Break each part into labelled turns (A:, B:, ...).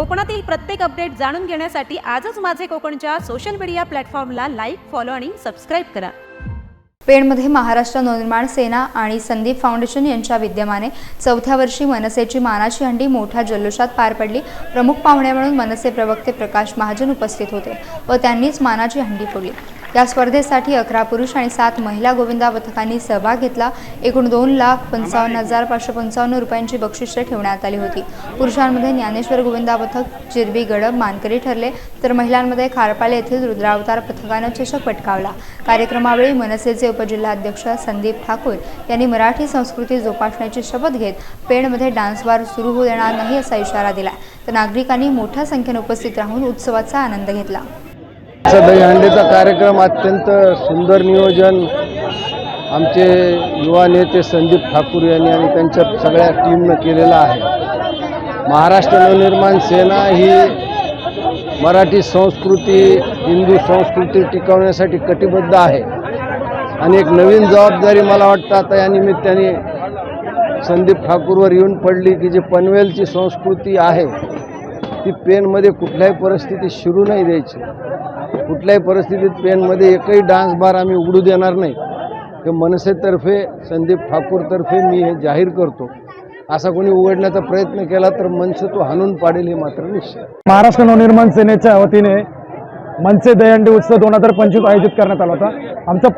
A: कोकणातील प्रत्येक अपडेट जाणून घेण्यासाठी आजच माझे कोकणच्या सोशल मीडिया प्लॅटफॉर्मला लाईक फॉलो आणि सबस्क्राईब करा.
B: पेणमध्ये महाराष्ट्र नवनिर्माण सेना आणि संदीप फाउंडेशन यांच्या विद्यमाने चौथ्या वर्षी मनसेची मानाची हंडी मोठ्या जल्लोषात पार पडली. प्रमुख पाहुणे म्हणून मनसे प्रवक्ते प्रकाश महाजन उपस्थित होते व त्यांनीच मानाची हंडी फोडली. या स्पर्धेसाठी अकरा पुरुष आणि सात महिला गोविंदा पथकांनी सहभाग घेतला. एकूण दोन लाख पंचावन्न हजार पाचशे पंचावन्न रुपयांची बक्षिसे ठेवण्यात आली होती. पुरुषांमध्ये ज्ञानेश्वर गोविंदा पथक चिरबी गडब मानकरी ठरले. तर महिलांमध्ये खारपाले येथील रुद्रावतार पथकानं चषक पटकावला. कार्यक्रमावेळी मनसेचे उपजिल्हाध्यक्ष संदीप ठाकूर यांनी मराठी संस्कृती जोपासण्याची शपथ घेत पेणमध्ये डान्स बार सुरू होऊ देणार नाही असा इशारा दिला. तर नागरिकांनी मोठ्या संख्येने उपस्थित राहून उत्सवाचा आनंद घेतला.
C: दहीहंडीचा कार्यक्रम अत्यंत सुंदर नियोजन आमचे युवा नेते संदीप ठाकूर यांनी आणि त्यांच्या सगळ्या टीमनं केलेला आहे. महाराष्ट्र नवनिर्माण सेना ही मराठी संस्कृती हिंदू संस्कृती टिकवण्यासाठी कटिबद्ध आहे. आणि एक नवीन जबाबदारी मला वाटतं आता या निमित्ताने संदीप ठाकूरवर येऊन पडली की जी पनवेलची संस्कृती आहे ती पेनमध्ये कुठल्याही परिस्थितीत शिरू नाही द्यायची. कुठल्याही परिस्थितीत पेनमध्ये एकही डान्स बार आम्ही उघडू देणार नाही. हे मनसेतर्फे संदीप ठाकूरतर्फे मी हे जाहीर करतो. असा कोणी उघडण्याचा प्रयत्न केला तर मनसे तो हाणून पाडेल हे मात्र निश्चित.
D: महाराष्ट्र नवनिर्माण सेनेच्या वतीने मनसे दहीहंडी उत्सव दोन हजार पंचवीस आयोजित करण्यात आला होता. आमचं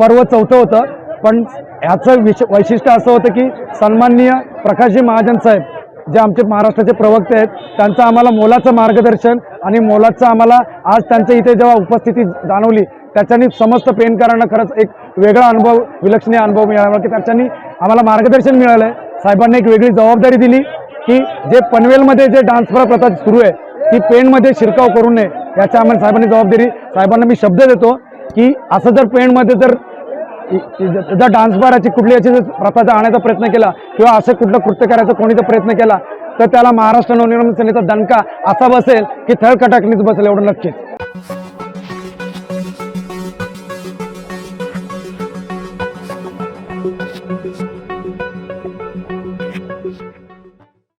D: पर्व चौथं होतं. पण ह्याचं विश वैशिष्ट्य असं होतं की सन्माननीय प्रकाशजी महाजन साहेब जे आमचे महाराष्ट्राचे प्रवक्ते आहेत त्यांचं आम्हाला मोलाचं मार्गदर्शन आणि मोलाचं आम्हाला आज त्यांच्या इथे जेव्हा उपस्थिती जाणवली त्याच्यानी समस्त पेनकरांना खरंच एक वेगळा अनुभव विलक्षणीय अनुभव मिळाला. म्हणजे की त्याच्यानी आम्हाला मार्गदर्शन मिळालं आहे साहेबांनी एक वेगळी जबाबदारी दिली की जे पनवेलमध्ये जे डान्स प्रथा सुरू आहे ती पेनमध्ये शिरकाव करू नये याच्या आम्हाला साहेबांनी जबाबदारी साहेबांना मी शब्द देतो की असं जर पेनमध्ये जर जर डान्स बाराची कुठली याची प्रथा आणायचा प्रयत्न केला किंवा असं कुठलं कृत्य करायचा कोणी प्रयत्न केला तर त्याला महाराष्ट्र नवनिर्माण सेनेचा दणका असा बसेल की थळ कटाकणीच बसेल एवढं नक्कीच.